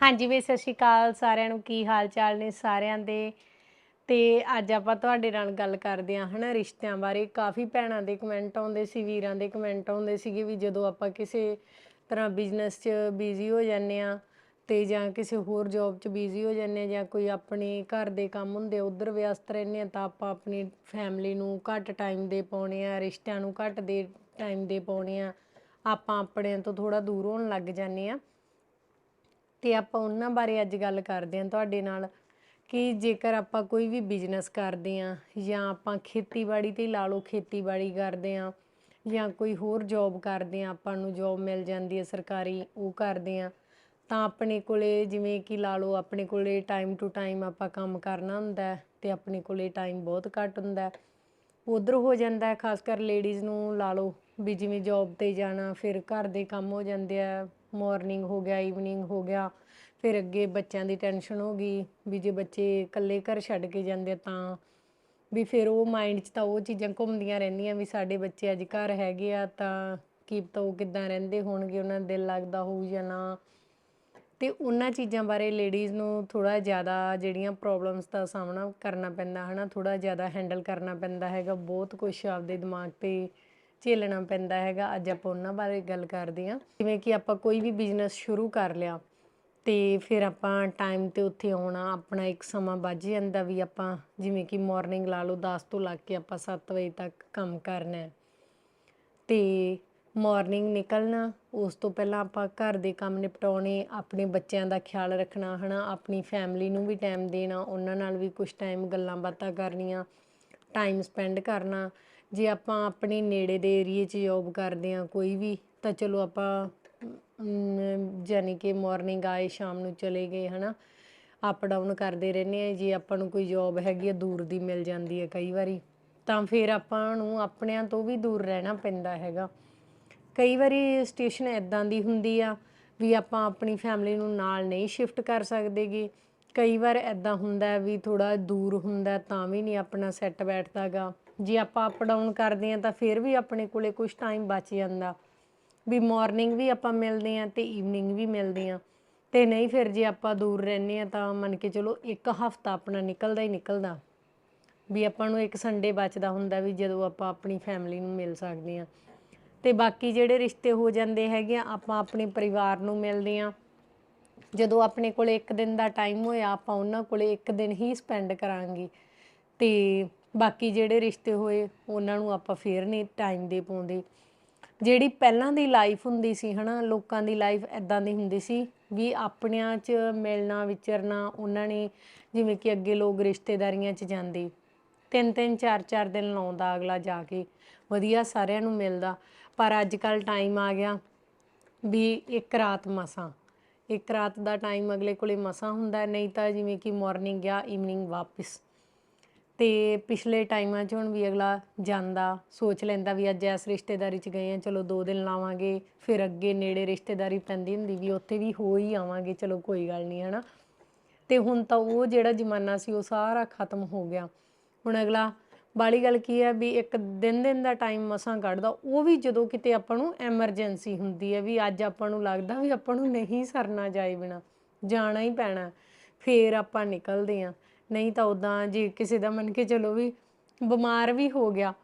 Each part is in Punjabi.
ਹਾਂਜੀ ਵੀ ਸਤਿ ਸ਼੍ਰੀ ਅਕਾਲ, ਸਾਰਿਆਂ ਨੂੰ ਕੀ ਹਾਲ ਚਾਲ ਨੇ ਸਾਰਿਆਂ ਦੇ? ਤੇ ਅੱਜ ਆਪਾਂ ਤੁਹਾਡੇ ਨਾਲ ਗੱਲ ਕਰਦੇ ਹਾਂ, ਹਨਾ, ਰਿਸ਼ਤਿਆਂ ਬਾਰੇ। ਕਾਫੀ ਭੈਣਾਂ ਦੇ ਕਮੈਂਟ ਆਉਂਦੇ ਸੀ, ਵੀਰਾਂ ਦੇ ਕਮੈਂਟ ਆਉਂਦੇ ਸੀਗੇ ਵੀ ਜਦੋਂ ਆਪਾਂ ਕਿਸੇ ਤਰ੍ਹਾਂ ਬਿਜ਼ਨਸ 'ਚ ਬਿਜ਼ੀ ਹੋ ਜਾਂਦੇ ਆ ਤੇ ਜਾਂ ਕਿਸੇ ਹੋਰ ਜੌਬ 'ਚ ਬਿਜ਼ੀ ਹੋ ਜਾਂਦੇ ਆ ਜਾਂ ਕੋਈ ਆਪਣੇ ਘਰ ਦੇ ਕੰਮ ਹੁੰਦੇ, ਉਧਰ ਵਿਅਸਤ ਰਹਿੰਦੇ ਆ ਤਾਂ ਆਪਾਂ ਆਪਣੀ ਫੈਮਿਲੀ ਨੂੰ ਘੱਟ ਟਾਈਮ ਦੇ ਪਾਉਣੇ ਆ ਰਿਸ਼ਤਿਆਂ ਨੂੰ ਘੱਟ ਦੇ ਟਾਈਮ ਦੇ ਪਾਉਣੇ ਆ ਆਪਾਂ ਆਪਣਿਆਂ ਤੋਂ ਥੋੜਾ ਦੂਰ ਹੋਣ ਲੱਗ ਜਾਂਦੇ ਆ ਤੇ ਆਪਾਂ ਉਹਨਾਂ ਬਾਰੇ ਅੱਜ ਗੱਲ ਕਰਦੇ ਹਾਂ ਤੁਹਾਡੇ ਨਾਲ ਕਿ ਜੇਕਰ ਆਪਾਂ ਕੋਈ ਵੀ ਬਿਜ਼ਨਸ ਕਰਦੇ ਹਾਂ ਜਾਂ ਆਪਾਂ ਖੇਤੀਬਾੜੀ ਤੇ ਲਾ ਲਓ ਖੇਤੀਬਾੜੀ ਕਰਦੇ ਹਾਂ ਜਾਂ ਕੋਈ ਹੋਰ ਜੌਬ ਕਰਦੇ ਹਾਂ, ਆਪਾਂ ਨੂੰ ਜੌਬ ਮਿਲ ਜਾਂਦੀ ਹੈ ਸਰਕਾਰੀ, ਉਹ ਕਰਦੇ ਹਾਂ, ਤਾਂ ਆਪਣੇ ਕੋਲੇ ਜਿਵੇਂ ਕਿ ਲਾ ਲਓ ਆਪਣੇ ਕੋਲੇ ਟਾਈਮ ਟੂ ਟਾਈਮ ਆਪਾਂ ਕੰਮ ਕਰਨਾ ਹੁੰਦਾ ਹੈ ਤੇ ਆਪਣੇ ਕੋਲੇ ਟਾਈਮ ਬਹੁਤ ਘੱਟ ਹੁੰਦਾ ਹੈ। ਉਧਰ ਹੋ ਜਾਂਦਾ ਖਾਸ ਕਰ ਲੇਡੀਜ਼ ਨੂੰ ਲਾ ਲਓ ਵੀ ਜਿਵੇਂ ਜੌਬ ਤੇ ਜਾਣਾ, ਫਿਰ ਘਰ ਦੇ ਕੰਮ ਹੋ ਜਾਂਦੇ ਆ ਮਾਰਨਿੰਗ ਹੋ ਗਿਆ ਈਵਨਿੰਗ ਹੋ ਗਿਆ, ਫਿਰ ਅੱਗੇ ਬੱਚਿਆਂ ਦੀ ਟੈਨਸ਼ਨ ਹੋ ਗਈ ਵੀ ਜੇ ਬੱਚੇ ਇਕੱਲੇ ਘਰ ਛੱਡ ਕੇ ਜਾਂਦੇ ਆ ਤਾਂ। ਵੀ ਫਿਰ ਉਹ ਮਾਈਂਡ 'ਚ ਤਾਂ ਉਹ ਚੀਜ਼ਾਂ ਘੁੰਮਦੀਆਂ ਰਹਿੰਦੀਆਂ ਵੀ ਸਾਡੇ ਬੱਚੇ ਅੱਜ ਘਰ ਹੈਗੇ ਆ ਤਾਂ ਕੀ ਪਤਾ ਉਹ ਕਿੱਦਾਂ ਰਹਿੰਦੇ ਹੋਣਗੇ, ਉਹਨਾਂ ਦਾ ਦਿਲ ਲੱਗਦਾ ਹੋਊ ਜਾਂ ਨਾ। ਤੇ ਉਹਨਾਂ ਚੀਜ਼ਾਂ ਬਾਰੇ ਲੇਡੀਜ਼ ਨੂੰ ਥੋੜਾ ਜ਼ਿਆਦਾ ਜਿਹੜੀਆਂ ਪ੍ਰੋਬਲਮਸ ਦਾ ਸਾਹਮਣਾ ਕਰਨਾ ਪੈਂਦਾ, ਹਨਾ ਥੋੜਾ ਜ਼ਿਆਦਾ ਹੈਂਡਲ ਕਰਨਾ ਪੈਂਦਾ ਹੈਗਾ, ਬਹੁਤ ਕੁਝ ਆਪਦੇ ਦਿਮਾਗ ਤੇ ਝੇਲਣਾ ਪੈਂਦਾ ਹੈਗਾ। ਅੱਜ ਆਪਾਂ ਉਹਨਾਂ ਬਾਰੇ ਗੱਲ ਕਰਦੇ ਹਾਂ। ਜਿਵੇਂ ਕਿ ਆਪਾਂ ਕੋਈ ਵੀ ਬਿਜ਼ਨਸ ਸ਼ੁਰੂ ਕਰ ਲਿਆ ਤੇ ਫਿਰ ਆਪਾਂ ਟਾਈਮ ਤੇ ਉੱਥੇ ਆਉਣਾ, ਆਪਣਾ ਇੱਕ ਸਮਾਂ ਬਚ ਜਾਂਦਾ ਵੀ ਆਪਾਂ ਜਿਵੇਂ ਕਿ ਮਾਰਨਿੰਗ ਲਾ ਲਓ 10 ਤੋਂ ਲੱਗ ਕੇ ਆਪਾਂ 7 ਵਜੇ ਤੱਕ ਕੰਮ ਕਰਨਾ ਹੈ। ਤੇ ਮਾਰਨਿੰਗ ਨਿਕਲਣਾ, ਉਸ ਤੋਂ ਪਹਿਲਾਂ ਆਪਾਂ ਘਰ ਦੇ ਕੰਮ ਨਿਪਟਾਉਣੇ, ਆਪਣੇ ਬੱਚਿਆਂ ਦਾ ਖਿਆਲ ਰੱਖਣਾ, ਹਨਾ, ਆਪਣੀ ਫੈਮਿਲੀ ਨੂੰ ਵੀ ਟਾਈਮ ਦੇਣਾ, ਉਹਨਾਂ ਨਾਲ ਵੀ ਕੁਝ ਟਾਈਮ ਗੱਲਾਂ ਬਾਤਾਂ ਕਰਨੀਆਂ ਟਾਈਮ ਸਪੈਂਡ ਕਰਨਾ। ਜੇ ਆਪਾਂ ਆਪਣੇ ਨੇੜੇ ਦੇ ਏਰੀਏ 'ਚ ਜੋਬ ਕਰਦੇ ਹਾਂ, ਕੋਈ ਵੀ, ਤਾਂ ਚਲੋ ਆਪਾਂ ਯਾਨੀ ਕਿ ਮੋਰਨਿੰਗ ਆਏ, ਸ਼ਾਮ ਨੂੰ ਚਲੇ ਗਏ, ਹਨਾ? ਅਪ ਡਾਊਨ ਕਰਦੇ ਰਹਿੰਦੇ ਆ ਜੇ ਆਪਾਂ ਨੂੰ ਕੋਈ ਜੋਬ ਹੈਗੀ ਆ, ਦੂਰ ਦੀ ਮਿਲ ਜਾਂਦੀ ਹੈ ਕਈ ਵਾਰੀ, ਤਾਂ ਫਿਰ ਆਪਾਂ ਨੂੰ ਆਪਣਿਆਂ ਤੋਂ ਵੀ ਦੂਰ ਰਹਿਣਾ ਪੈਂਦਾ ਹੈਗਾ। ਕਈ ਵਾਰੀ ਸਟੇਸ਼ਨ ਇਦਾਂ ਦੀ ਹੁੰਦੀ ਆ ਵੀ ਆਪਾਂ ਆਪਣੀ ਫੈਮਿਲੀ ਨੂੰ ਨਾਲ ਨਹੀਂ ਸ਼ਿਫਟ ਕਰ ਸਕਦੇਗੇ। ਕਈ ਵਾਰ ਇਦਾਂ ਹੁੰਦਾ ਵੀ ਥੋੜਾ ਦੂਰ ਹੁੰਦਾ, ਤਾਂ ਵੀ ਨਹੀਂ ਆਪਣਾ ਸੈੱਟ ਬੈਠਦਾਗਾ ਜੇ ਆਪਾਂ ਅਪ ਡਾਊਨ ਕਰਦੇ ਆ ਤਾਂ ਫਿਰ ਵੀ ਆਪਣੇ ਕੋਲੇ ਕੁਝ ਟਾਈਮ ਬਚ ਜਾਂਦਾ। ਵੀ ਮਾਰਨਿੰਗ ਵੀ ਆਪਾਂ ਮਿਲਦੇ ਆ ਤੇ ਈਵਨਿੰਗ ਵੀ ਮਿਲਦੇ ਆ ਤੇ ਨਹੀਂ ਫਿਰ ਜੇ ਆਪਾਂ ਦੂਰ ਰਹਿੰਦੇ ਆ ਤਾਂ ਮੰਨ ਕੇ ਚਲੋ ਇੱਕ ਹਫਤਾ ਆਪਣਾ ਨਿਕਲਦਾ ਹੀ ਨਿਕਲਦਾ। ਵੀ ਆਪਾਂ ਨੂੰ ਇੱਕ ਸੰਡੇ ਬਚਦਾ ਹੁੰਦਾ ਵੀ ਜਦੋਂ ਆਪਾਂ ਆਪਣੀ ਫੈਮਿਲੀ ਨੂੰ ਮਿਲ ਸਕਦੇ ਆ ਤੇ ਬਾਕੀ ਜਿਹੜੇ ਰਿਸ਼ਤੇ ਹੋ ਜਾਂਦੇ ਹੈਗੇ ਆ, ਆਪਾਂ ਆਪਣੇ ਪਰਿਵਾਰ ਨੂੰ ਮਿਲਦੇ ਆ ਜਦੋਂ ਆਪਣੇ ਕੋਲੇ ਇੱਕ ਦਿਨ ਦਾ ਟਾਈਮ ਹੋਇਆ, ਆਪਾਂ ਉਹਨਾਂ ਕੋਲੇ ਇੱਕ ਦਿਨ ਹੀ ਸਪੈਂਡ ਕਰਾਂਗੇ। ਤੇ ਬਾਕੀ ਜਿਹੜੇ ਰਿਸ਼ਤੇ ਹੋਏ, ਉਹਨਾਂ ਨੂੰ ਆਪਾਂ ਫੇਰ ਨਹੀਂ ਟਾਈਮ ਦੇ ਪਾਉਂਦੇ। ਜਿਹੜੀ ਪਹਿਲਾਂ ਦੀ ਲਾਈਫ ਹੁੰਦੀ ਸੀ ਹਨਾ, ਲੋਕਾਂ ਦੀ ਲਾਈਫ ਐਦਾਂ ਦੀ ਹੁੰਦੀ ਸੀ ਵੀ ਆਪਣਿਆਂ 'ਚ ਮਿਲਣਾ, ਵਿਚਰਨਾ, ਉਹਨਾਂ ਨੇ ਜਿਵੇਂ ਕਿ ਅੱਗੇ ਲੋਕ ਰਿਸ਼ਤੇਦਾਰੀਆਂ 'ਚ ਜਾਂਦੇ। ਤਿੰਨ ਤਿੰਨ, ਚਾਰ ਚਾਰ ਦਿਨ ਲਾਉਂਦਾ ਅਗਲਾ ਜਾ ਕੇ, ਵਧੀਆ ਸਾਰਿਆਂ ਨੂੰ ਮਿਲਦਾ। ਪਰ ਅੱਜ ਕੱਲ ਟਾਈਮ ਆ ਗਿਆ ਵੀ ਇੱਕ ਰਾਤ ਮਸਾਂ। ਇੱਕ ਰਾਤ ਦਾ ਟਾਈਮ ਅਗਲੇ ਕੋਲੇ ਮਸਾਂ ਹੁੰਦਾ, ਨਹੀਂ ਤਾਂ ਜਿਵੇਂ ਕਿ ਮਾਰਨਿੰਗ ਜਾਂ ਈਵਨਿੰਗ ਵਾਪਸ। ਤੇ ਪਿਛਲੇ ਟਾਈਮਾਂ 'ਚ ਹੁਣ ਵੀ ਅਗਲਾ ਜਾਂਦਾ, ਸੋਚ ਲੈਂਦਾ ਵੀ ਅੱਜ ਇਸ ਰਿਸ਼ਤੇਦਾਰੀ 'ਚ ਗਏ ਆ, ਚਲੋ ਦੋ ਦਿਨ ਲਾਵਾਂਗੇ, ਫਿਰ ਅੱਗੇ ਨੇੜੇ ਰਿਸ਼ਤੇਦਾਰੀ ਪੈਂਦੀ ਹੁੰਦੀ ਵੀ ਉੱਥੇ ਵੀ ਹੋ ਹੀ ਆਵਾਂਗੇ, ਚਲੋ ਕੋਈ ਗੱਲ ਨਹੀਂ, ਹਨਾ। ਤੇ ਹੁਣ ਤਾਂ ਉਹ ਜਿਹੜਾ ਜ਼ਮਾਨਾ ਸੀ, ਉਹ ਸਾਰਾ ਖਤਮ ਹੋ ਗਿਆ। ਹੁਣ ਅਗਲਾ ਬਾਲੀ ਗੱਲ ਕੀ ਹੈ ਵੀ ਇੱਕ ਦਿਨ ਦਿਨ ਦਾ ਟਾਈਮ ਮਸਾਂ ਕੱਢਦਾ, ਉਹ ਵੀ ਜਦੋਂ ਕਿਤੇ ਆਪਾਂ ਨੂੰ ਐਮਰਜੈਂਸੀ ਹੁੰਦੀ ਹੈ ਵੀ ਅੱਜ ਆਪਾਂ ਨੂੰ ਲੱਗਦਾ ਵੀ ਆਪਾਂ ਨੂੰ ਨਹੀਂ ਸਰਨਾ ਜਾਏ ਬਿਨਾ, ਜਾਣਾ ਹੀ ਪੈਣਾ, ਫੇਰ ਆਪਾਂ ਨਿਕਲਦੇ ਆ। ਨਹੀਂ ਤਾਂ ਉਦਾਂ ਜੇ ਕਿਸੇ ਦਾ ਮੰਨ ਕੇ ਚਲੋ ਵੀ ਬਿਮਾਰ ਵੀ ਹੋ ਗਿਆ,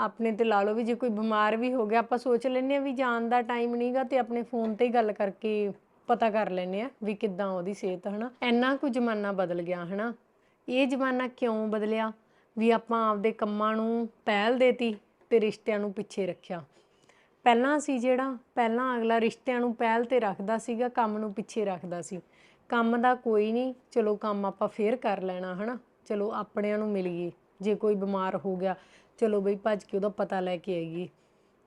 ਆਪਣੇ ਤੇ ਲਾ ਲਓ ਵੀ ਜੇ ਕੋਈ ਬਿਮਾਰ ਵੀ ਹੋ ਗਿਆ, ਆਪਾਂ ਸੋਚ ਲੈਂਦੇ ਆ ਵੀ ਜਾਣ ਦਾ ਟਾਈਮ ਨਹੀਂਗਾ ਤੇ ਆਪਣੇ ਫੋਨ ਤੇ ਹੀ ਗੱਲ ਕਰਕੇ ਪਤਾ ਕਰ ਲੈਂਦੇ ਆ ਵੀ ਕਿੱਦਾਂ ਉਹਦੀ ਸਿਹਤ, ਹਨਾ? ਇੰਨਾ ਕੁ ਜ਼ਮਾਨਾ ਬਦਲ ਗਿਆ, ਹਨਾ? ਇਹ ਜ਼ਮਾਨਾ ਕਿਉਂ ਬਦਲਿਆ? ਵੀ ਆਪਾਂ ਆਪਦੇ ਕੰਮਾਂ ਨੂੰ ਪਹਿਲ ਦੇਤੀ ਤੇ ਰਿਸ਼ਤਿਆਂ ਨੂੰ ਪਿੱਛੇ ਰੱਖਿਆ। ਪਹਿਲਾਂ ਸੀ ਜਿਹੜਾ, ਪਹਿਲਾਂ ਅਗਲਾ ਰਿਸ਼ਤਿਆਂ ਨੂੰ ਪਹਿਲ ਤੇ ਰੱਖਦਾ ਸੀਗਾ, ਕੰਮ ਨੂੰ ਪਿੱਛੇ ਰੱਖਦਾ ਸੀ। ਕੰਮ ਦਾ ਕੋਈ ਨਹੀਂ, ਚਲੋ ਕੰਮ ਆਪਾਂ ਫੇਰ ਕਰ ਲੈਣਾ, ਹਨਾ? ਚਲੋ ਆਪਣਿਆਂ ਨੂੰ ਮਿਲੀਏ ਜੇ ਕੋਈ ਬਿਮਾਰ ਹੋ ਗਿਆ, ਚਲੋ ਬਈ ਭੱਜ ਕੇ ਉਹਦਾ ਪਤਾ ਲੈ ਕੇ ਆਈਏ।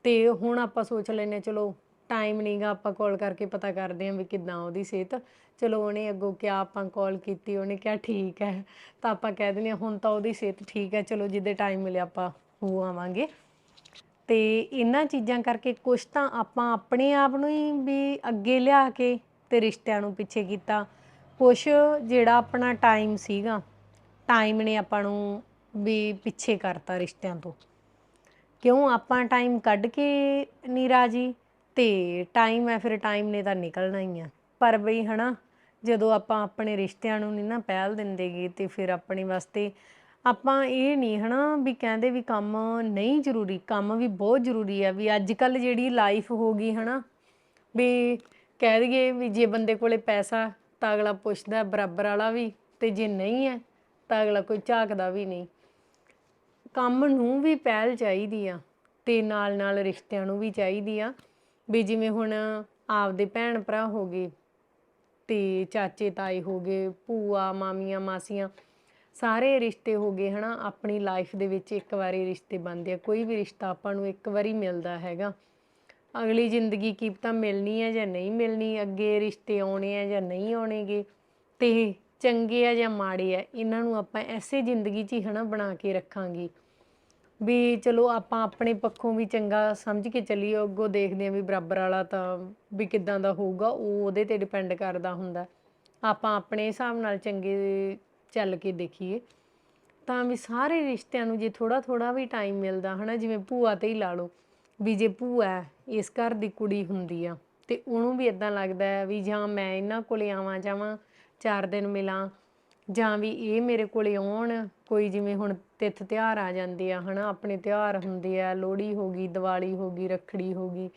ਤੇ ਹੁਣ ਆਪਾਂ ਸੋਚ ਲੈਨੇ ਚਲੋ ਟਾਈਮ ਨਹੀਂਗਾ ਆਪਾਂ ਕਾਲ ਕਰਕੇ ਪਤਾ ਕਰਦੇ ਆਂ ਵੀ ਕਿੱਦਾਂ ਉਹਦੀ ਸਿਹਤ। ਚਲੋ ਉਹਨੇ ਅੱਗੋਂ ਕਿਹਾ, ਆਪਾਂ ਕਾਲ ਕੀਤੀ, ਉਹਨੇ ਕਿਹਾ ਠੀਕ ਹੈ। ਤਾਂ ਆਪਾਂ ਕਹਿ ਦਿੰਦੇ ਹਾਂ, ਹੁਣ ਤਾਂ ਉਹਦੀ ਸਿਹਤ ਠੀਕ ਹੈ, ਚਲੋ ਜਿੱਦੇ ਟਾਈਮ ਮਿਲਿਆ ਆਪਾਂ ਹੋ ਆਵਾਂਗੇ। ਤੇ ਇਹਨਾਂ ਚੀਜ਼ਾਂ ਕਰਕੇ ਕੁਝ ਤਾਂ ਆਪਾਂ ਆਪਣੇ ਆਪ ਨੂੰ ਹੀ ਵੀ ਅੱਗੇ ਲਿਆ ਕੇ ਤੇ ਰਿਸ਼ਤਿਆਂ ਨੂੰ ਪਿੱਛੇ ਕੀਤਾ। ਕੁਝ ਜਿਹੜਾ ਆਪਣਾ ਟਾਈਮ ਸੀਗਾ ਟਾਈਮ ਨੇ ਆਪਾਂ ਨੂੰ ਵੀ ਪਿੱਛੇ ਕਰਤਾ ਰਿਸ਼ਤਿਆਂ ਤੋਂ। ਕਿਉਂ? ਆਪਾਂ ਟਾਈਮ ਕੱਢ ਕੇ ਨਹੀਂ ਰਾਜੀ ਤੇ ਟਾਈਮ ਹੈ, ਫਿਰ ਟਾਈਮ ਨੇ ਤਾਂ ਨਿਕਲਣਾ ਹੀ ਆ। ਪਰ ਬਈ ਹਨਾ, ਜਦੋਂ ਆਪਾਂ ਆਪਣੇ ਰਿਸ਼ਤਿਆਂ ਨੂੰ ਨਹੀਂ ਨਾ ਪਹਿਲ ਦਿੰਦੇਗੇ ਤੇ ਫਿਰ ਆਪਣੇ ਵਾਸਤੇ ਆਪਾਂ ਇਹ ਨਹੀਂ ਹਨਾ ਵੀ ਕਹਿੰਦੇ ਵੀ ਕੰਮ ਨਹੀਂ ਜ਼ਰੂਰੀ, ਕੰਮ ਵੀ ਬਹੁਤ ਜ਼ਰੂਰੀ ਆ ਵੀ ਅੱਜ ਕੱਲ ਜਿਹੜੀ ਲਾਈਫ ਹੋ ਗਈ ਹਨਾ, ਵੀ ਕਹਿ ਦਈਏ ਵੀ ਜੇ ਬੰਦੇ ਕੋਲੇ ਪੈਸਾ ਤਾਂ ਅਗਲਾ ਪੁੱਛਦਾ ਬਰਾਬਰ ਵਾਲਾ ਵੀ ਤੇ ਜੇ ਨਹੀਂ ਹੈ ਤਾਂ ਅਗਲਾ ਕੋਈ ਝਾਕਦਾ ਵੀ ਨਹੀਂ। ਕੰਮ ਨੂੰ ਵੀ ਪਹਿਲ ਚਾਹੀਦੀ ਆ ਤੇ ਨਾਲ ਨਾਲ ਰਿਸ਼ਤਿਆਂ ਨੂੰ ਵੀ ਚਾਹੀਦੀ ਆ ਵੀ ਜਿਵੇਂ ਹੁਣ ਆਪਦੇ ਭੈਣ ਭਰਾ ਹੋ ਗਏ ਤੇ ਚਾਚੇ, ਤਾਏ ਹੋ ਗਏ, ਭੂਆ, ਮਾਮੀਆਂ, ਮਾਸੀਆਂ, ਸਾਰੇ ਰਿਸ਼ਤੇ ਹੋ ਗਏ ਹਨਾ, ਆਪਣੀ ਲਾਈਫ ਦੇ ਵਿੱਚ ਇੱਕ ਵਾਰੀ ਰਿਸ਼ਤੇ ਬਣਦੇ ਆ, ਕੋਈ ਵੀ ਰਿਸ਼ਤਾ ਆਪਾਂ ਨੂੰ ਇੱਕ ਵਾਰੀ ਮਿਲਦਾ ਹੈਗਾ। ਅਗਲੀ ਜ਼ਿੰਦਗੀ ਕੀ ਪਤਾ ਮਿਲਣੀ ਹੈ ਜਾਂ ਨਹੀਂ ਮਿਲਣੀ? ਅੱਗੇ ਰਿਸ਼ਤੇ ਆਉਣੇ ਆ ਜਾਂ ਨਹੀਂ ਆਉਣੇਗੇ? ਤੇ ਚੰਗੇ ਆ ਜਾਂ ਮਾੜੇ ਆ ਇਹਨਾਂ ਨੂੰ ਆਪਾਂ ਐਸੇ ਜ਼ਿੰਦਗੀ 'ਚ ਹੀ ਹਨਾ ਬਣਾ ਕੇ ਰੱਖਾਂਗੇ। ਵੀ ਚਲੋ ਆਪਾਂ ਆਪਣੇ ਪੱਖੋਂ ਵੀ ਚੰਗਾ ਸਮਝ ਕੇ ਚੱਲੀਏ, ਅੱਗੋਂ ਦੇਖਦੇ ਆ ਵੀ ਬਰਾਬਰ ਵਾਲਾ ਤਾਂ ਵੀ ਕਿੱਦਾਂ ਦਾ ਹੋਊਗਾ, ਉਹ ਉਹਦੇ ਤੇ ਡਿਪੈਂਡ ਕਰਦਾ ਹੁੰਦਾ। ਆਪਾਂ ਆਪਣੇ ਹਿਸਾਬ ਨਾਲ ਚੰਗੇ ਚੱਲ ਕੇ ਦੇਖੀਏ। ਤਾਂ ਵੀ ਸਾਰੇ ਰਿਸ਼ਤਿਆਂ ਨੂੰ ਜੇ ਥੋੜਾ ਥੋੜਾ ਵੀ ਟਾਈਮ ਮਿਲਦਾ, ਹਨਾ ਜਿਵੇਂ ਭੂਆ ਤੇ ਹੀ ਲਾ ਲਓ। ਵੀ ਜੇ ਭੂਆ ਇਸ ਘਰ ਦੀ ਕੁੜੀ ਹੁੰਦੀ ਆ ਤੇ ਉਹਨੂੰ ਵੀ ਇਦਾਂ ਲੱਗਦਾ ਹੈ ਵੀ ਜਾਂ ਮੈਂ ਇਹਨਾਂ ਕੋਲੇ ਆਵਾਂ ਜਾਵਾਂ, ਚਾਰ ਦਿਨ ਮਿਲਾਂ, ਜਾਂ ਵੀ ਇਹ ਮੇਰੇ ਕੋਲੇ ਆਉਣ, ਕੋਈ ਜਿਵੇਂ ਹੁਣ ਤਿੱਥ ਤਿਉਹਾਰ ਆ ਜਾਂਦੇ ਆ, ਹਨਾ, ਆਪਣੇ ਤਿਉਹਾਰ ਹੁੰਦੇ ਆ, ਲੋਹੜੀ ਹੋ ਗਈ, ਦੀਵਾਲੀ ਹੋ ਗਈ, ਰੱਖੜੀ ਹੋ ਗਈ,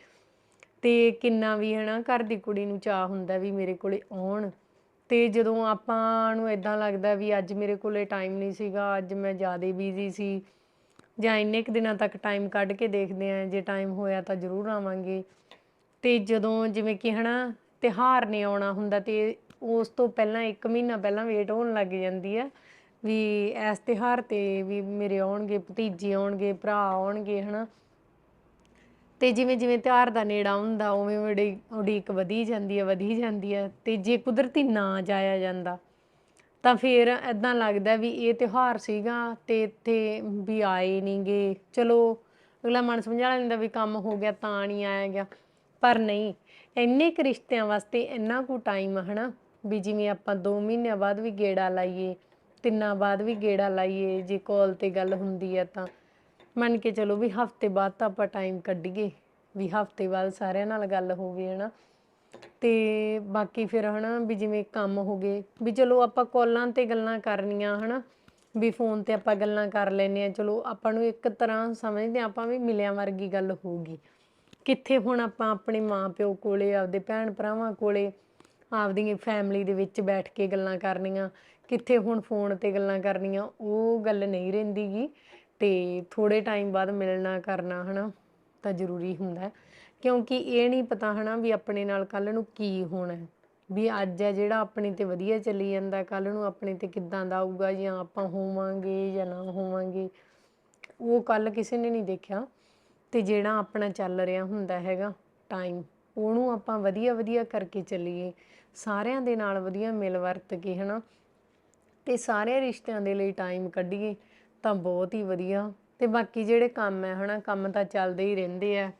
ਤੇ ਕਿੰਨਾ ਵੀ, ਹਨਾ, ਘਰ ਦੀ ਕੁੜੀ ਨੂੰ ਚਾਹ ਹੁੰਦਾ ਵੀ ਮੇਰੇ ਕੋਲੇ ਆਉਣ, ਤੇ ਜਦੋਂ ਆਪਾਂ ਨੂੰ ਇਦਾਂ ਲੱਗਦਾ ਵੀ ਅੱਜ ਮੇਰੇ ਕੋਲੇ ਟਾਈਮ ਨਹੀਂ ਸੀਗਾ, ਅੱਜ ਮੈਂ ਜ਼ਿਆਦਾ ਬਿਜ਼ੀ ਸੀ ਜਾਂ ਇੰਨੇ ਕੁ ਦਿਨਾਂ ਤੱਕ ਟਾਈਮ ਕੱਢ ਕੇ ਦੇਖਦੇ ਆ ਜੇ ਟਾਈਮ ਹੋਇਆ ਤਾਂ ਜ਼ਰੂਰ ਆਵਾਂਗੇ। ਤੇ ਜਦੋਂ ਜਿਵੇਂ ਕਿ ਹਨਾ, ਤਿਉਹਾਰ ਨੇ ਆਉਣਾ ਹੁੰਦਾ ਤੇ ਉਸ ਤੋਂ ਪਹਿਲਾਂ 1 ਮਹੀਨਾ ਪਹਿਲਾਂ ਵੇਟ ਹੋਣ ਲੱਗ ਜਾਂਦੀ ਆ ਵੀ ਇਸ ਤਿਉਹਾਰ ਤੇ ਵੀ ਮੇਰੇ ਆਉਣਗੇ, ਭਤੀਜੇ ਆਉਣਗੇ, ਭਰਾ ਆਉਣਗੇ, ਹਨਾ। ਤੇ ਜਿਵੇਂ ਜਿਵੇਂ ਤਿਉਹਾਰ ਦਾ ਨੇੜਾ ਹੁੰਦਾ, ਉਵੇਂ ਉਵੇਂ ਉਡੀਕ ਵਧੀ ਜਾਂਦੀ ਹੈ ਵਧੀ ਜਾਂਦੀ ਹੈ ਤੇ ਜੇ ਕੁਦਰਤੀ ਨਾ ਜਾਇਆ ਜਾਂਦਾ ਤਾਂ ਫਿਰ ਐਦਾਂ ਲੱਗਦਾ ਵੀ ਇਹ ਤਿਉਹਾਰ ਸੀਗਾ ਤੇ ਇੱਥੇ ਵੀ ਆਏ ਨਹੀਂਗੇ। ਚਲੋ, ਅਗਲਾ ਮਨ ਸਮਝਾ ਲੈਂਦਾ ਵੀ ਕੰਮ ਹੋ ਗਿਆ ਤਾਂ ਨਹੀਂ ਆਇਆ ਗਿਆ। ਪਰ ਨਹੀਂ, ਇੰਨੇ ਕੁ ਰਿਸ਼ਤਿਆਂ ਵਾਸਤੇ ਇੰਨਾ ਕੁ ਟਾਈਮ ਹਨਾ, ਵੀ ਜਿਵੇਂ ਆਪਾਂ 2 ਮਹੀਨਿਆਂ ਬਾਅਦ ਵੀ ਗੇੜਾ ਲਾਈਏ, ਤਿੰਨਾਂ ਬਾਅਦ ਵੀ ਗੇੜਾ ਲਾਈਏ, ਜੇ ਕਾਲ ਤੇ ਗੱਲ ਹੁੰਦੀ ਹੈ ਤਾਂ। ਮੰਨ ਕੇ ਚਲੋ ਵੀ ਹਫ਼ਤੇ ਬਾਅਦ ਤਾਂ ਆਪਾਂ ਟਾਈਮ ਕੱਢੀਏ, ਵੀ ਹਫ਼ਤੇ ਬਾਅਦ ਸਾਰਿਆਂ ਨਾਲ ਗੱਲ ਹੋਵੇ ਹਨਾ। ਤੇ ਬਾਕੀ ਫਿਰ ਹਨਾ ਵੀ ਜਿਵੇਂ ਕੰਮ ਹੋ ਗਏ, ਵੀ ਚਲੋ ਆਪਾਂ ਕਾਲਾਂ ਤੇ ਗੱਲਾਂ ਕਰਨੀਆਂ ਹਨਾ, ਵੀ ਫੋਨ ਤੇ ਆਪਾਂ ਗੱਲਾਂ ਕਰ ਲੈਨੇ ਆ ਚਲੋ ਆਪਾਂ ਨੂੰ ਇੱਕ ਤਰ੍ਹਾਂ ਸਮਝਦੇ ਹਾਂ, ਆਪਾਂ ਵੀ ਮਿਲਿਆਂ ਵਰਗੀ ਗੱਲ ਹੋਊਗੀ ਕਿੱਥੇ ਹੁਣ ਆਪਾਂ ਆਪਣੇ ਮਾਪਿਓ ਕੋਲੇ, ਆਪਦੇ ਭੈਣ ਭਰਾਵਾਂ ਕੋਲੇ, ਆਪਦੀ ਫੈਮਿਲੀ ਦੇ ਵਿੱਚ ਬੈਠ ਕੇ ਗੱਲਾਂ ਕਰਨੀਆਂ, ਕਿੱਥੇ ਹੁਣ ਫੋਨ ਤੇ ਗੱਲਾਂ ਕਰਨੀਆਂ, ਉਹ ਗੱਲ ਨਹੀਂ ਰਹਿੰਦੀਗੀ ਤੇ ਥੋੜੇ ਟਾਈਮ ਬਾਅਦ ਮਿਲਣਾ, ਕਰਨਾ ਹਨਾ ਤਾਂ ਜ਼ਰੂਰੀ ਹੁੰਦਾ ਹੈ। ਕਿਉਂਕਿ ਇਹ ਨਹੀਂ ਪਤਾ ਹਨਾ ਵੀ ਆਪਣੇ ਨਾਲ ਕੱਲ ਨੂੰ ਕੀ ਹੋਣਾ ਹੈ। ਵੀ ਅੱਜ ਹੈ ਜਿਹੜਾ ਆਪਣੇ ਤੇ ਵਧੀਆ ਚੱਲੀ ਜਾਂਦਾ ਕੱਲ ਨੂੰ ਆਪਣੇ ਤੇ ਕਿੱਦਾਂ ਦਾ ਆਊਗਾ ਜਾਂ ਆਪਾਂ ਹੋਵਾਂਗੇ ਜਾਂ ਨਾ ਹੋਵਾਂਗੇ, ਉਹ ਕੱਲ ਕਿਸੇ ਨੇ ਨਹੀਂ ਦੇਖਿਆ। ਤੇ ਜਿਹੜਾ ਆਪਣਾ ਚੱਲ ਰਿਹਾ ਹੁੰਦਾ ਹੈਗਾ ਟਾਈਮ ਉਹਨੂੰ ਆਪਾਂ ਵਧੀਆ ਵਧੀਆ ਕਰਕੇ ਚੱਲੀਏ, ਸਾਰਿਆਂ ਦੇ ਨਾਲ ਵਧੀਆ ਮਿਲ ਵਰਤ ਕੇ ਹਨਾ, ਤੇ ਸਾਰੇ ਰਿਸ਼ਤਿਆਂ ਦੇ ਲਈ ਟਾਈਮ ਕੱਢੀਏ ਤਾਂ ਬਹੁਤ ਹੀ ਵਧੀਆ। ਤੇ ਬਾਕੀ ਜਿਹੜੇ ਕੰਮ ਹੈ ਹਨਾ, ਕੰਮ ਤਾਂ ਚੱਲਦੇ ਹੀ ਰਹਿੰਦੇ ਆ।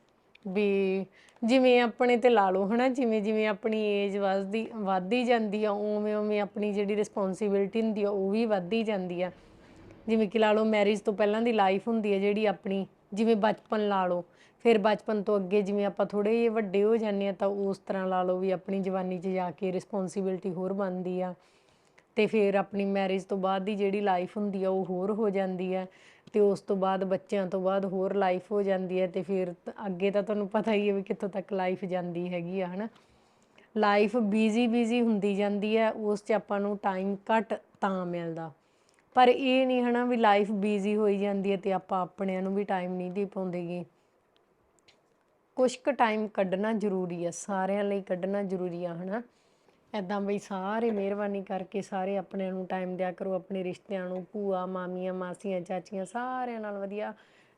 ਵੀ ਜਿਵੇਂ ਆਪਣੇ ਤੇ ਲਾ ਲਓ, ਹਨਾ, ਜਿਵੇਂ ਜਿਵੇਂ ਆਪਣੀ ਏਜ ਵੱਧਦੀ ਵੱਧਦੀ ਜਾਂਦੀ ਆ, ਉਵੇਂ ਉਵੇਂ ਆਪਣੀ ਜਿਹੜੀ ਰਿਸਪੌਂਸਿਬਿਲਟੀ ਹੁੰਦੀ ਆ, ਉਹ ਵੀ ਵੱਧਦੀ ਜਾਂਦੀ ਆ। ਜਿਵੇਂ ਕਿ ਲਾ ਲਓ ਮੈਰਿਜ ਤੋਂ ਪਹਿਲਾਂ ਦੀ ਲਾਈਫ ਹੁੰਦੀ ਹੈ ਜਿਹੜੀ ਆਪਣੀ, ਜਿਵੇਂ ਬਚਪਨ ਲਾ ਲਓ, ਫਿਰ ਬਚਪਨ ਤੋਂ ਅੱਗੇ ਜਿਵੇਂ ਆਪਾਂ ਥੋੜੇ ਜਿਹੇ ਵੱਡੇ ਹੋ ਜਾਂਦੇ ਆ, ਤਾਂ ਉਸ ਤਰ੍ਹਾਂ ਲਾ ਲਓ ਵੀ ਆਪਣੀ ਜਵਾਨੀ 'ਚ ਜਾ ਕੇ ਰਿਸਪੌਂਸਿਬਿਲਟੀ ਹੋਰ ਬਣਦੀ ਆ। ਤੇ ਫਿਰ ਆਪਣੀ ਮੈਰਿਜ ਤੋਂ ਬਾਅਦ ਦੀ ਜਿਹੜੀ ਲਾਈਫ ਹੁੰਦੀ ਆ, ਉਹ ਹੋਰ ਹੋ ਜਾਂਦੀ ਆ। ਤੇ ਉਸ ਤੋਂ ਬਾਅਦ ਬੱਚਿਆਂ ਤੋਂ ਬਾਅਦ ਹੋਰ ਲਾਈਫ ਹੋ ਜਾਂਦੀ ਹੈ ਤੇ ਫਿਰ ਅੱਗੇ ਤਾਂ ਤੁਹਾਨੂੰ ਪਤਾ ਹੀ ਹੈ ਵੀ ਕਿੱਥੋਂ ਤੱਕ ਲਾਈਫ ਜਾਂਦੀ ਹੈਗੀ ਆ, ਹਨਾ? ਲਾਈਫ ਬੀਜ਼ੀ ਬੀਜ਼ੀ ਹੁੰਦੀ ਜਾਂਦੀ ਹੈ, ਉਸ 'ਚ ਆਪਾਂ ਨੂੰ ਟਾਈਮ ਘੱਟ ਤਾਂ ਮਿਲਦਾ। ਪਰ ਇਹ ਨਹੀਂ, ਹਨਾ, ਵੀ ਲਾਈਫ ਬੀਜ਼ੀ ਹੋਈ ਜਾਂਦੀ ਹੈ ਤੇ ਆਪਾਂ ਆਪਣਿਆਂ ਨੂੰ ਵੀ ਟਾਈਮ ਨਹੀਂ ਦੇ ਪਾਉਂਦੇਗੇ। ਕੁਛ ਕੁ ਟਾਈਮ ਕੱਢਣਾ ਜ਼ਰੂਰੀ ਆ ਸਾਰਿਆਂ ਲਈ ਕੱਢਣਾ ਜ਼ਰੂਰੀ ਆ, ਹਨਾ? ਐਦਾਂ ਬਈ ਸਾਰੇ ਮਿਹਰਬਾਨੀ ਕਰਕੇ ਸਾਰੇ ਆਪਣਿਆਂ ਨੂੰ ਟਾਈਮ ਦਿਆ ਕਰੋ, ਆਪਣੇ ਰਿਸ਼ਤਿਆਂ ਨੂੰ, ਭੂਆ, ਮਾਮੀਆਂ, ਮਾਸੀਆਂ, ਚਾਚੀਆਂ, ਸਾਰਿਆਂ ਨਾਲ ਵਧੀਆ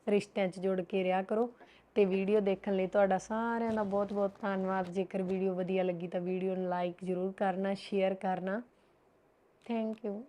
ਰਿਸ਼ਤਿਆਂ 'ਚ ਜੁੜ ਕੇ ਰਿਹਾ ਕਰੋ ਤੇ ਵੀਡੀਓ ਦੇਖਣ ਲਈ ਤੁਹਾਡਾ ਸਾਰਿਆਂ ਦਾ ਬਹੁਤ ਬਹੁਤ ਧੰਨਵਾਦ। ਜੇਕਰ ਵੀਡੀਓ ਵਧੀਆ ਲੱਗੀ ਤਾਂ ਵੀਡੀਓ ਨੂੰ ਲਾਈਕ ਜ਼ਰੂਰ ਕਰਨਾ ਸ਼ੇਅਰ ਕਰਨਾ। Thank you